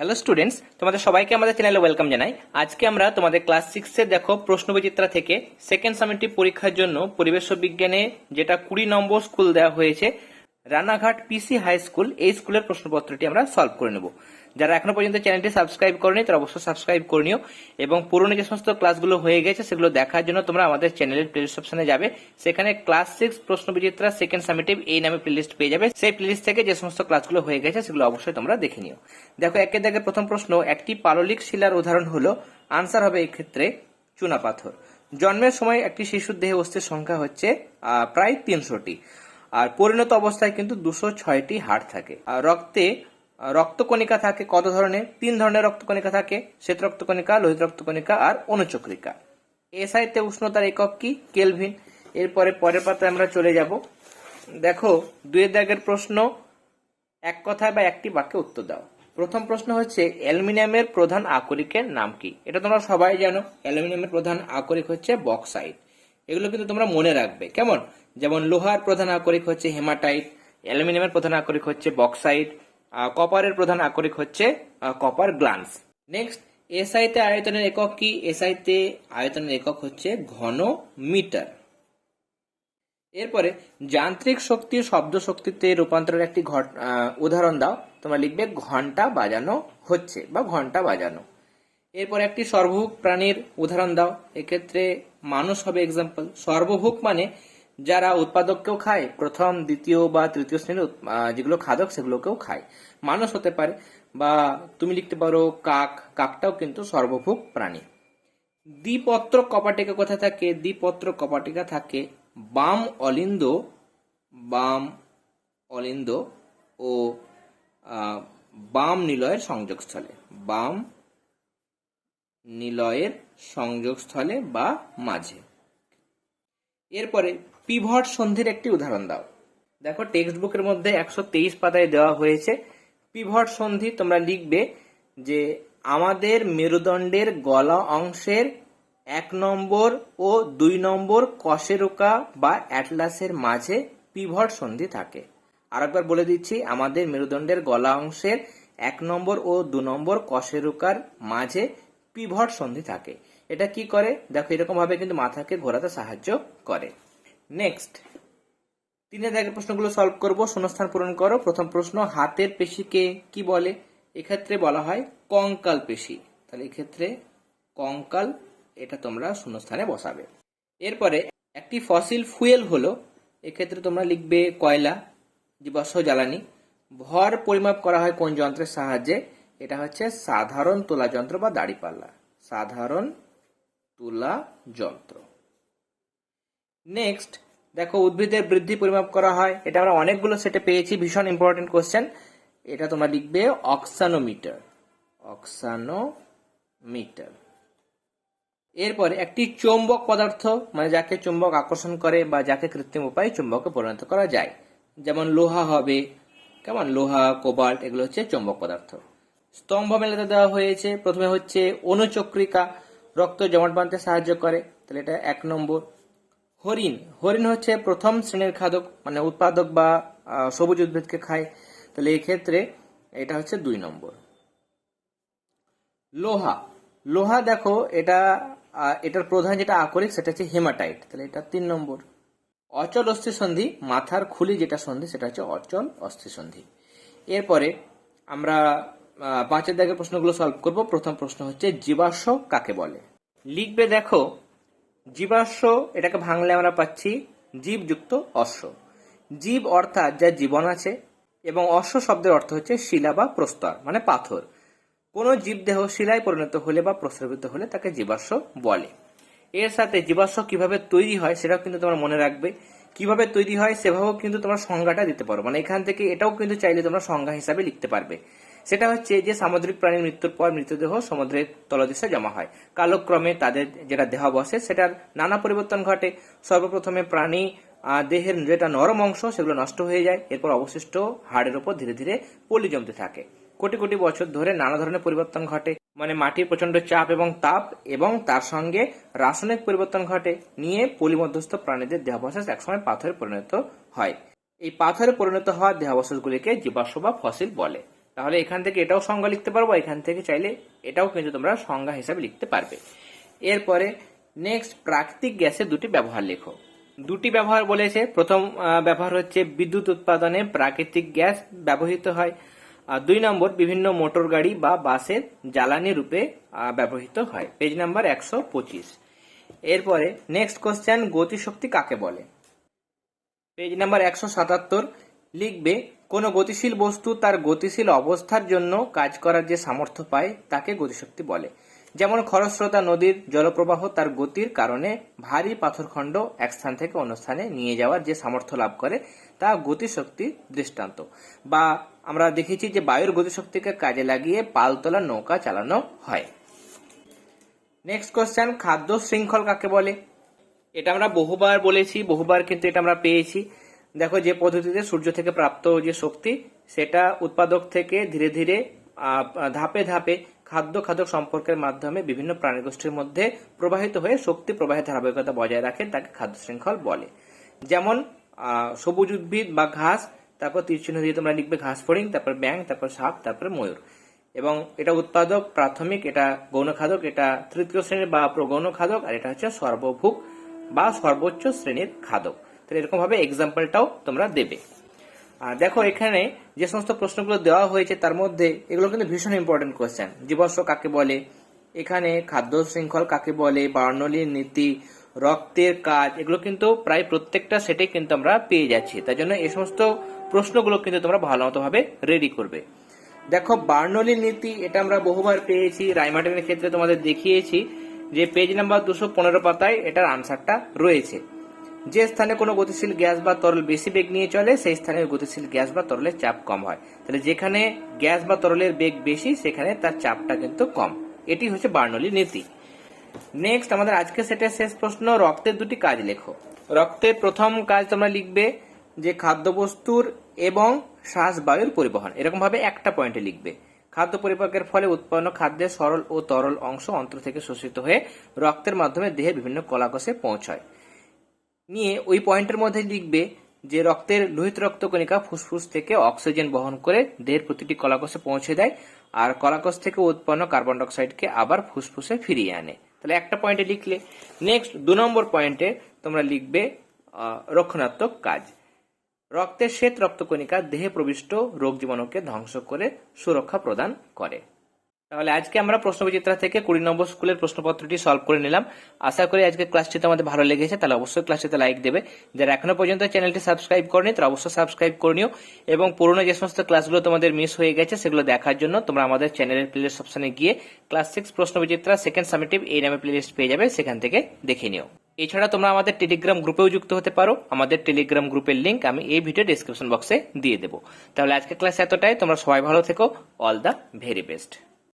Hello students তোমাদের সবাইকে আমাদের চ্যানেলে ওয়েলকাম জানাই। আজকে আমরা তোমাদের ক্লাস সিক্সে দেখো প্রশ্নবিচিত্রা থেকে সেকেন্ড সামিটিভ পরীক্ষার জন্য পরিবেশ বিজ্ঞানে যেটা কুড়ি নম্বর স্কুল দেওয়া হয়েছে রানাঘাট পিসি হাই স্কুল এই স্কুলের প্রশ্নপত্রটি আমরা সলভ করে নেব। যারা এখনও পর্যন্ত চ্যানেলটি সাবস্ক্রাইব করেনি, তারা অবশ্যই সাবস্ক্রাইব করে নিও এবং পুরনো যে সমস্ত ক্লাসগুলো হয়ে গেছে, সেগুলো দেখার জন্য তোমরা আমাদের চ্যানেলের প্লেলিস্ট অপশনে যাবে। সেখানে ক্লাস সিক্স প্রশ্নবিচিত্রা সেকেন্ড সামিটিভ এই নামে প্লেলিস্ট পেয়ে যাবে। সেই প্লেলিস্ট থেকে যে সমস্ত ক্লাসগুলো হয়ে গেছে, সেগুলো অবশ্যই তোমরা দেখে নিও। দেখো, একে দেখে প্রথম প্রশ্ন, একটি পাললিক শিলার উদাহরণ হলো আনসার হবে এই ক্ষেত্রে চুনাপাথর। জন্মের সময় একটি শিশুর দেহে অস্থির সংখ্যা হচ্ছে প্রায় তিনশোটি। আর পরিণত অবস্থায় কিন্তু দুশো ছয়টি হাড় থাকে। আর রক্তে রক্তকণিকা থাকে কত ধরনের? তিন ধরনের রক্তকণিকা থাকে, শ্বেত রক্তকণিকা, লোহিত রক্তকণিকা আর অনুচক্রিকা। এসআইতে উষ্ণতার একক কি? কেলভিন। এরপরে পরের পাতায় আমরা চলে যাব। দেখো, দুয়ের দাগের প্রশ্ন, এক কথায় বা একটি বাক্যে উত্তর দাও। প্রথম প্রশ্ন হচ্ছে, অ্যালুমিনিয়ামের প্রধান আকরিকের নাম কি? এটা তোমরা সবাই জানো। অ্যালুমিনিয়ামের প্রধান আকরিক হচ্ছে বক্সাইট। এগুলো কিন্তু তোমরা মনে রাখবে। কেমন? যেমন লোহার প্রধান আকরিক হচ্ছে হেমাটাইট, অ্যালুমিনিয়ামের প্রধান আকরিক হচ্ছে বক্সাইট কপারের প্রধান আকরিক হচ্ছে কপার গ্লান্স। নেক্সট, এসআইতে আয়তনের একক কি? এসআইতে আয়তনের একক হচ্ছে ঘন মিটার এরপরে, যান্ত্রিক শক্তি শব্দ শক্তিতে রূপান্তরের একটি উদাহরণ দাও। তোমরা লিখবে ঘণ্টা বাজানো হচ্ছে বা ঘণ্টা বাজানো। এরপর একটি সর্বভুক প্রাণীর উদাহরণ দাও। এক্ষেত্রে মানুষ হবে এক্সাম্পল সর্বভুক মানে যারা উৎপাদককেও খায়, প্রথম, দ্বিতীয় বা তৃতীয় শ্রেণির যেগুলো খাদক সেগুলোকেও খায়। মানুষ হতে পারে বা তুমি লিখতে পারো কাক, কাকটাও কিন্তু সর্বভুক প্রাণী। দ্বিপত্র কপাটিকা কোথায় থাকে? দ্বিপত্র কপাটিকা থাকে বাম অলিন্দ বাম অলিন্দ ও বাম নিলয়ের সংযোগস্থলে। বাম নিলয়ের সংযোগস্থলে বা মাঝে। এরপরে পিভট সন্ধির একটি উদাহরণ দাও। দেখো টেক্সট বুকের মধ্যে একশো তেইশ পাতায় দেওয়া হয়েছে, পিভট সন্ধি তোমরা লিখবে যে, আমাদের মেরুদণ্ডের গলা অংশের এক নম্বর ও দুই নম্বর কশেরুকা বা অ্যাটলাসের মাঝে পিভট সন্ধি থাকে। আরেকবার বলে দিচ্ছি, আমাদের মেরুদণ্ডের গলা অংশের এক নম্বর ও দু নম্বর কশেরুকার মাঝে পিভট সন্ধি থাকে। এটা কি করে? দেখো এরকম ভাবে কিন্তু মাথাকে ঘোরাতে সাহায্য করে। নেক্সট তিনে দাগের প্রশ্নগুলো সলভ করব। শূন্যস্থান পূরণ করো। প্রথম প্রশ্ন, হাতের পেশিকে কি বলে? এক্ষেত্রে বলা হয় কঙ্কাল পেশি। তাহলে এক্ষেত্রে কঙ্কাল, এটা তোমরা শূন্যস্থানে বসাবে। এরপরে, একটি ফসিল ফুয়েল হলো, এক্ষেত্রে তোমরা লিখবে কয়লা, জীবাশ্ম, জ্বালানি। ভর পরিমাপ করা হয় কোন যন্ত্রের সাহায্যে? এটা হচ্ছে সাধারণ তোলা যন্ত্র বা দাড়িপাল্লা সাধারণ তুলা যন্ত্র। নেক্সট দেখো উদ্ভিদের বৃদ্ধি পরিমাপ করা হয়। এটা আমরা অনেকগুলো সেটে পেয়েছি, ভীষণ ইম্পর্টেন্ট কোশ্চেন এটা তোমরা লিখবে অক্সানোমিটার অক্সানোমিটার এরপরে একটি চৌম্বক পদার্থ মানে যাকে চুম্বক আকর্ষণ করে বা যাকে কৃত্রিম উপায়ে চুম্বকে পরিণত করা যায়। যেমন লোহা হবে, কেমন? লোহা, কোবাল্ট, এগুলো হচ্ছে চৌম্বক পদার্থ। স্তম্ভ মেলাতে দেওয়া হয়েছে। প্রথমে হচ্ছে অনুচক্রিকা, রক্ত জমাট বাঁধতে সাহায্য করে। তাহলে এটা এক নম্বর। হরিণ। হরিণ হচ্ছে প্রথম শ্রেণির খাদক মানে উৎপাদক বা সবুজ উদ্ভিদকে খায়। তাহলে এই ক্ষেত্রে এটা হচ্ছে দুই নম্বর। লোহা। লোহা দেখো, এটা এটার প্রধান যেটা আকরিক, সেটা হচ্ছে হেমাটাইট। তাহলে এটা তিন নম্বর। অচল অস্থি সন্ধি মাথার খুলি যেটা সন্ধি, সেটা হচ্ছে অচল অস্থি সন্ধি এরপরে আমরা পাঁচের দাগের প্রশ্নগুলো সলভ করব। প্রথম প্রশ্ন হচ্ছে, জীবাশ্ম কাকে বলে? লিখবে দেখো, জীবাশ্ম, এটাকে ভাঙলে আমরা পাচ্ছি জীবযুক্ত অশ্ব। জীব অর্থাৎ যা জীবন আছে, এবং অশ্ব শব্দের অর্থ হচ্ছে শিলা বা প্রস্তর মানে পাথর। কোনো জীবদেহ শিলায় পরিণত হলে বা প্রস্রাবিত হলে তাকে জীবাশ্ম বলে। এর সাথে জীবাশ্ম কীভাবে তৈরি হয় সেটাও কিন্তু তোমার মনে রাখবে। কীভাবে তৈরি হয় সেভাবেও কিন্তু তোমরা সংজ্ঞাটা দিতে পারো। মানে এখান থেকে এটাও কিন্তু চাইলে তোমরা সংজ্ঞা হিসাবে লিখতে পারবে। সেটা হচ্ছে যে সামুদ্রিক প্রাণীর মৃত্যুর পর মৃতদেহ সমুদ্রের তলদেশে জমা হয়। কালক্রমে তাদের যেটা দেহ বসে, সেটার নানা পরিবর্তন ঘটে। সর্বপ্রথমে প্রাণী দেহের যেটা নরম অংশ, সেগুলো নষ্ট হয়ে যায়। এরপর অবশিষ্ট হাড়ের উপর ধীরে ধীরে পলি জমতে থাকে। কোটি কোটি বছর ধরে নানা ধরনের পরিবর্তন ঘটে। মানে মাটির প্রচণ্ড চাপ এবং তাপ এবং তার সঙ্গে রাসায়নিক পরিবর্তন ঘটে, নিয়ে পলিমধ্যস্থ প্রাণীদের দেহাবশেষ একসময় পাথরে পরিণত হয়। এই পাথরে পরিণত হওয়া দেহাবশেষগুলিকে জীবাশ্ম বা ফসিল বলে। তাহলে এখান থেকে এটাও সংজ্ঞা লিখতে পারব, এখান থেকে চাইলে এটাও কিন্তু তোমরা সংজ্ঞা হিসাবে লিখতে পারবে। এরপরে নেক্সট প্রাকৃতিক গ্যাসের দুটি ব্যবহার লেখো। দুটি ব্যবহার বলেছে, প্রথম ব্যবহার হচ্ছে বিদ্যুৎ উৎপাদনে প্রাকৃতিক গ্যাস ব্যবহৃত হয়। আর দুই নম্বর, বিভিন্ন মোটর গাড়ি বা বাসের জ্বালানি রূপে ব্যবহৃত হয়। পেজ নাম্বার একশো পঁচিশ। এরপরে নেক্সট কোশ্চেন গতিশক্তি কাকে বলে? পেজ নাম্বার একশো সাতাত্তর লিখবে, কোনো গতিশীল বস্তু তার গতিশীল অবস্থার জন্য কাজ করার যে সামর্থ্য পায়, তাকে গতিশক্তি বলে। যেমন খরস্রোতা নদীর জলপ্রবাহ তার গতির কারণে ভারী পাথরখণ্ড এক স্থান থেকে অন্য স্থানে নিয়ে যাওয়ার যে সামর্থ্য লাভ করে, তা গতিশক্তি দৃষ্টান্ত। বা আমরা দেখেছি যে বায়ুর গতিশক্তিকে কাজে লাগিয়ে পালতোলা নৌকা চালানো হয়। নেক্সট কোশ্চেন খাদ্য শৃঙ্খল কাকে বলে? এটা আমরা বহুবার বলেছি, বহুবার কিন্তু এটা আমরা পেয়েছি। দেখো যে পদ্ধতিতে সূর্য থেকে প্রাপ্ত যে শক্তি, সেটা উৎপাদক থেকে ধীরে ধীরে ধাপে ধাপে খাদ্য খাদক সম্পর্কের মাধ্যমে বিভিন্ন প্রাণীগোষ্ঠীর মধ্যে প্রবাহিত হয়ে শক্তি প্রবাহের ধারাবাহিকতা বজায় রাখে, তাকে খাদ্য শৃঙ্খল বলে। যেমন সবুজ উদ্ভিদ বা ঘাস, তারপর তীরচিহ্ন দিয়ে তোমরা লিখবে ঘাস ফড়িং, তারপর ব্যাং তারপর সাপ, তারপর ময়ূর। এবং এটা উৎপাদক, প্রাথমিক, এটা গৌণ খাদক, এটা তৃতীয় শ্রেণির বা প্রগৌণ খাদক, আর এটা হচ্ছে সর্বভুক বা সর্বোচ্চ শ্রেণির খাদক। তাহলে এরকম ভাবে এক্সাম্পলটাও তোমরা দেবে। আর দেখো এখানে যে সমস্ত প্রশ্নগুলো দেওয়া হয়েছে তার মধ্যে এগুলো কিন্তু ভীষণ ইম্পর্টেন্ট কোয়েশ্চেন জীবস্ব কাকে বলে? এখানে খাদ্য শৃঙ্খল কাকে বলে? বার্নলির নীতি, রক্তের কাজ, এগুলো কিন্তু প্রায় প্রত্যেকটা সেটে কিন্তু আমরা পেয়ে যাচ্ছি। তাই জন্য এই সমস্ত প্রশ্নগুলো কিন্তু তোমরা ভালো মতো ভাবে রেডি করবে। দেখো বার্নলির নীতি, এটা আমরা বহুবার পেয়েছি, রাইমার্টিনের ক্ষেত্রে তোমাদের দেখিয়েছি। যে পেজ নাম্বার দুশো পনেরো পাতায় এটার আনসারটা রয়েছে। যে স্থানে কোনো গতিশীল গ্যাস বা তরল বেশি বেগ নিয়ে চলে, সেই স্থানে গতিশীল গ্যাস বা তরলের চাপ কম হয়। তাহলে যেখানে গ্যাস বা তরলের বেগ বেশি, সেখানে তার চাপটা কিন্তু কম। এটি হচ্ছে বার্নলির নীতি। নেক্সট আমাদের আজকে সেটের শেষ প্রশ্ন, রক্তের দুটি কাজ লেখো। রক্তের প্রথম কাজ তোমরা লিখবে যে খাদ্যবস্তুর এবং শ্বাস বায়ুর পরিবহন। এরকম ভাবে একটা পয়েন্টে লিখবে। খাদ্য পরিপাকের ফলে উৎপন্ন খাদ্যের সরল ও তরল অংশ অন্ত্র থেকে শোষিত হয়ে রক্তের মাধ্যমে দেহের বিভিন্ন কলাকোষে পৌঁছায়। নিয়ে ওই পয়েন্টের মধ্যে লিখবে যে রক্তের লোহিত রক্তকণিকা ফুসফুস থেকে অক্সিজেন বহন করে দেহের প্রতিটি কলাকোষে পৌঁছে দেয় আর কলাকোষ থেকে উৎপন্ন কার্বন ডাইঅক্সাইডকে আবার ফুসফুসে ফিরিয়ে আনে। তাহলে একটা পয়েন্টে লিখলে। নেক্সট দু নম্বর পয়েন্টে তোমরা লিখবে রক্ষণাত্মক কাজ। রক্তের শ্বেত রক্তকণিকা দেহে প্রবিষ্ট রোগ জীবাণুকে ধ্বংস করে সুরক্ষা প্রদান করে। তাহলে আজকে আমরা প্রশ্নবিচিত্রা থেকে কুড়ি নম্বর স্কুলের প্রশ্নপত্রটি সলভ করে নিলাম। আশা করি আজকে ক্লাসটি তোমাদের ভালো লেগেছে, তাহলে অবশ্যই ক্লাসটিতে লাইক দেবে। যারা এখনও পর্যন্ত চ্যানেলটি সাবস্ক্রাইব করেনি, তারা অবশ্যই সাবস্ক্রাইব করে নিও। এবং পুরোনো যে সমস্ত ক্লাসগুলো তোমাদের মিস হয়ে গেছে, সেগুলো দেখার জন্য তোমরা আমাদের চ্যানেলের প্লেলিস্ট অপশনে গিয়ে ক্লাস সিক্স প্রশ্নবিচিত্রা সেকেন্ড সামিটিভ এই নামে প্লেলিস্ট পেয়ে যাবে, সেখান থেকে দেখে নিও। এছাড়া তোমরা আমাদের টেলিগ্রাম গ্রুপেও যুক্ত হতে পারো। আমাদের টেলিগ্রাম গ্রুপের লিঙ্ক আমি এই ভিডিও ডিসক্রিপশন বক্সে দিয়ে দেবো। তাহলে আজকে ক্লাস এতটাই, তোমরা সবাই ভালো থেকো। All the very best